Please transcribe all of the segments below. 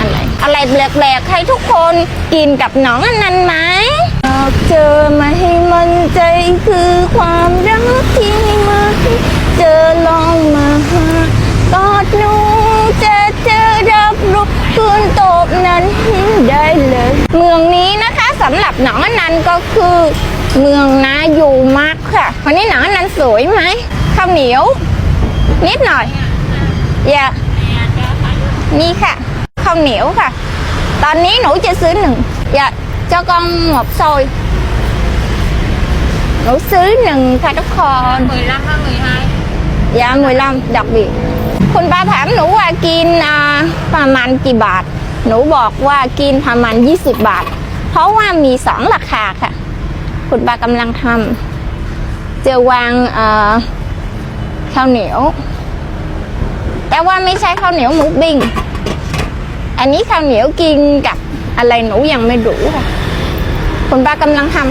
อะไร อะไรแปลกๆให้ทุกคนกินกับหนองอันนั้นไหมอยากเจอมาให้มันใจคือความรักที่มันเจอลองมาหากอดหนูจะเจอรับรู้คืนตบนั้นได้เลย เมืองนี้นะคะสำหรับหนองอันนันต์ก็คือเมืองนาอยู่มากค่ะวันนี้หนองอันนันต์สวยไหมข้าวเหนียว นิดหน่อยอย่านี่ค่ะ ข้าวเหนียวค่ะ ตอนนี้หนูจะซื้อหนึ่งอย่า cho con một xôi หนูซื้อหนึ่งค่ะทุกคน 15 hay 12 dạ 15 đặc biệt คุณป้าถามหนูว่ากินอ่าประมาณกี่บาท หนูบอกว่ากินประมาณ 20 บาท เพราะว่ามีสองราคาค่ะ คุณป้ากำลังทำจะวางเอ่อข้าวเหนียว แต่ว่าไม่ใช่ข้าวเหนียวหมูบิ้ง อันนี้ข้าวเหนียวกินกับอะไรหนูยังไม่รู้ค่ะคุณป้ากำลังทำ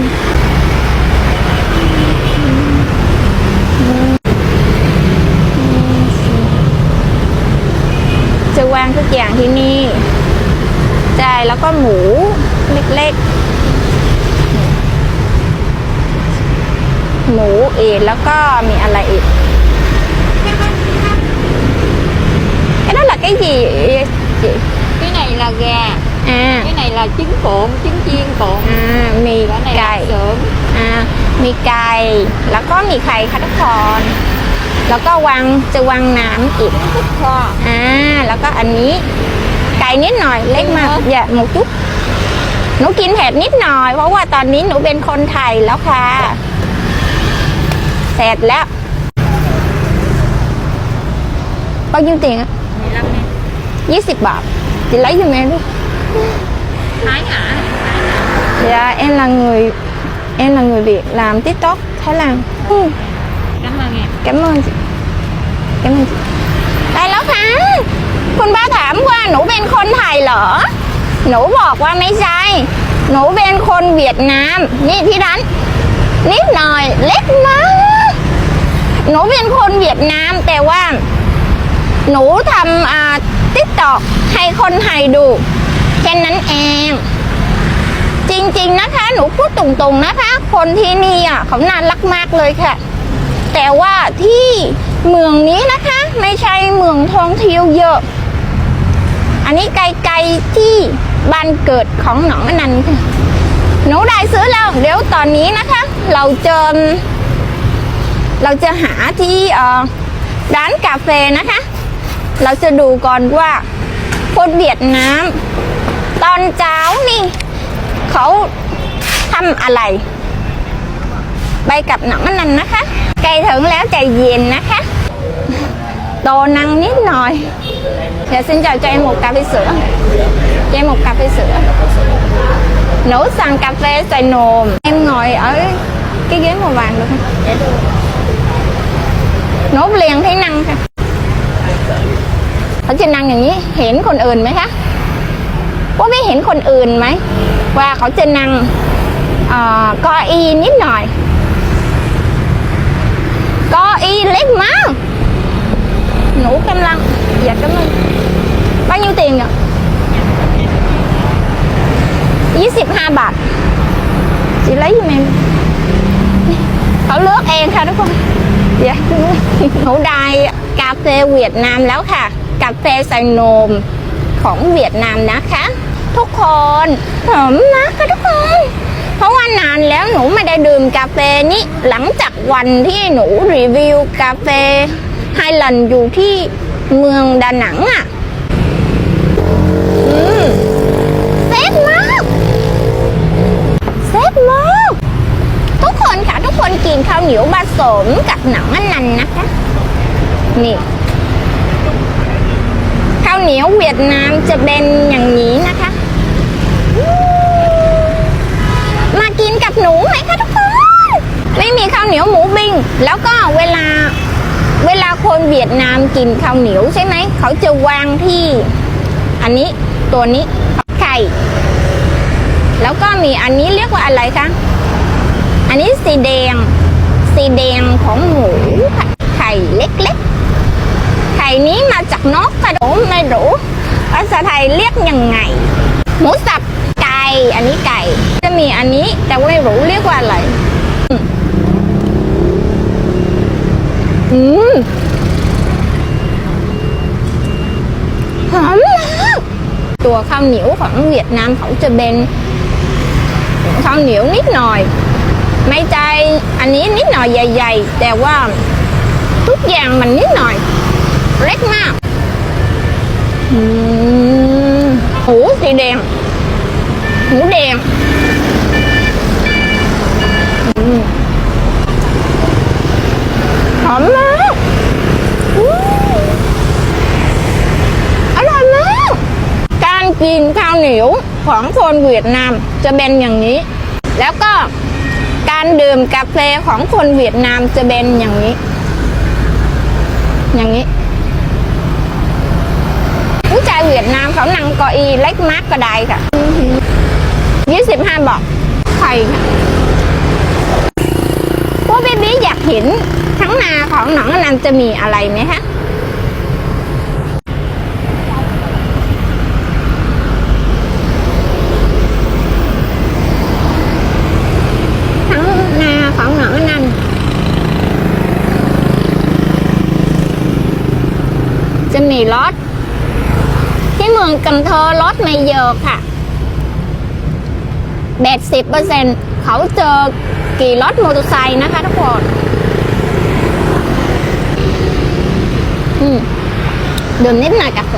จะวางทุกอย่างที่นี่ใช่แล้วก็หมูเล็กๆ หมูเอีกแล้วก็มีอะไรอีก cái đó là cái gì chị cái này là gà à cái này là trứng cuộn trứng chiên cuộn à mì cái này là ไก่ sườn อ่ามีไก่ แล้วก็มีไข่ค่ะทุกคนแล้วก็วางจะวางน้ำอีก thịt kho อ่า แล้วก็อันนี้ ไก่นิดหน่อยเล็กมากอย่าหมูจุ๊บหนูกินเผ็ดนิดหน่อย เพราะว่าตอนนี้หนูเป็นคนไทยแล้วค่ะ เสร็จแล้ว bao nhiêu tiền ạ? 15 nè 20 bạc Chị lấy giùm em đi Thái hả Dạ em là người Em là người Việt làm tiktok Thái Lan ừ. cảm ơn em cảm ơn chị cảm ơn chị ได้แล้วค่ะคุณป้าถามว่าหนูเป็นคนไทยเหรอหนูบอกว่าไม่ใช่หนูเแค่นั้นนิดหน่อยเล็กมากหนูเป็นคนเวียดนามแต่ว่าหนูทำอ่าติ๊กตอกให้คนไทยดูแค่นั้นเอง จริงๆนะคะ หนูพูดตรงๆนะคะ คนที่นี่อะเขาน่ารักมากเลยค่ะ แต่ว่าที่เมืองนี้นะคะ ไม่ใช่เมืองท่องเที่ยวเยอะ อันนี้ไกลๆที่บ้านเกิดของหนองอนันต์ค่ะหนูได้ซื้อแล้ว เดี๋ยวตอนนี้นะคะ เราจอเราจะหาที่ร้านกาแฟนะคะ เราจะดูก่อนว่าคนเวียดนาม ตอนเช้านี่ เขาทำอะไร ไปกับหนังอันนั้นนะคะไกลถึงแล้วใจเย็นนะคะ โตnăngนิดหน่อยDạ xin chào cho em một cà phê sữa Cho em một cà phê sữa Nấu sang cà phê xoài nồm Em ngồi ở cái ghế màu vàng được không? Nốt liền thấy năngค่ะเขาจะนั่งอย่างนี้ เห็นคนอื่นไหมคะ ว่าไม่เห็นคนอื่นไหม ว่าเขาจะนั่งเอ่ออีนิดหน่อยก้าอี้เล็กมากหนูกำลังอยากกำลัง bao nhiêu tiền ạ 25 บาท chị lấy giùm em เขาเลือกเองค่ะทุกคนเดี๋ยวหนูได้กาแฟเวียดนามแล้วค่ะ กาแฟใส่นม ของเวียดนามนะคะ ทุกคนหอมนะคะทุกคนเพราะว่านานแล้วหนูไม่ได้ดื่มกาแฟนี้หลังจากวันที่หนูรีวิวกาแฟไฮลันอยู่ที่เมืองดานังอะเซฟมากเซฟมากทุกคนค่ะทุกคนกินข้าวเหนียวผสมกับหนังอันนั้นนะคะ นี่ เหนียวเวียดนามจะเป็นอย่างนี้นะคะ มากินกับหนูไหมคะทุกคน ไม่มีข้าวเหนียวหมูบิ้งแล้วก็เวลาเวลาคนเวียดนามกินข้าวเหนียวใช่ไหม เขาจะวางที่ อันนี้ตัวนี้ไข่แล้วก็มีอันนี้เรียกว่าอะไรคะ อันนี้สีแดง สีแดงของหมูไข่เล็กๆ ไข่นี้มาจากนก เรียกยังไง หมูสับไก่อันนี้ไก่ จะมีอันนี้แต่ว่าไม่รู้เรียกว่าอะไรอืมหอมมากตัวข้าวเหนียวของเวียดนามเขาจะเป็นข้าวเหนียวนิดหน่อย ไม่ใจอันนี้นิดหน่อยใหญ่ ๆ แต่ว่าทุกอย่างมันนิดหน่อย เล็กมาก อืม หมูสีแดงหมูแดงอืมหอมมากอืมอร่อยมาก การกินข้าวเหนียวของคนเวียดนามจะเป็นอย่างนี้ แล้วก็การดื่มกาแฟของคนเวียดนามจะเป็นอย่างนี้ อย่างนี้ ผู้ชาย เวียดนามเขานั่งเก้าอี้เล็กมากก็ได้ค่ะยี่สิบห้าบอกไข่ค่ะพวกบีบีอยากเห็นทั้งนาของหนองอนันจะมีอะไรไหมคะทั้งนาของหนองนันต์จะมีรถ ที่เมืองกันเทอรถไม่เยอะค่ะแปดสิบเปอร์เซ็นเขาเจอกี่รถมอเตอร์ไซค์นะคะทุกคนอืมดื่มนิดหน่อยกาแฟ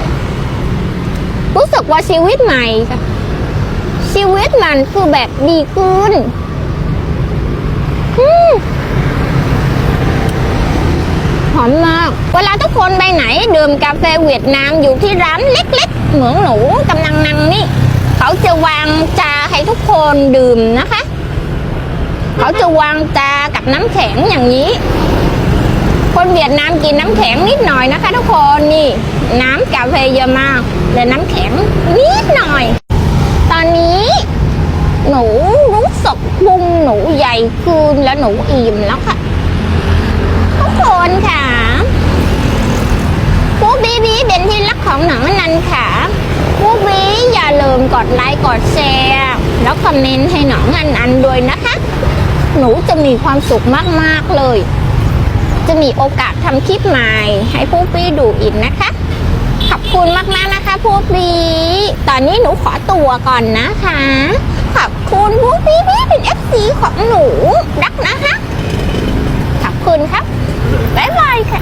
รู้สึกว่าชีวิตใหม่ค่ะ ชีวิตมันคือแบบดีขึ้นหอมมาก เวลาทุกคนไปไหน ดื่มกาแฟเวียดนามอยู่ที่ร้านเล็กๆ เหมือนหนูกำลังนังนี่ เขาจะวางจาให้ทุกคนดื่มนะคะ เขาจะวางจากับน้ำแข็งอย่างนี้ คนเวียดนามกินน้ำแข็งนิดหน่อยนะคะ ทุกคนนี่ น้ำกาแฟเยอะมากและน้ำแข็งนิดหน่อย ตอนนี้ หนูรู้สึกพุงหนูใหญ่ขึ้นและหนูอิ่มแล้วค่ะ ทุกคนค่ะผู้บีบีเป็นที่รักของหนังนันค่ะ มกดไลค์กดแชร์แล้วคอมเมนต์ให้หนังอันอันด้วยนะคะ หนูจะมีความสุขมากๆเลย จะมีโอกาสทำคลิปใหม่ ให้ผู้บีดูอีกนะคะ ขอบคุณมากๆนะคะผู้บีตอนนี้หนูขอตัวก่อนนะคะ ขอบคุณผู้บีบีเป็น FC ของหนูรักนะคะ ขอบคุณครับบ๊ายบายค่ะ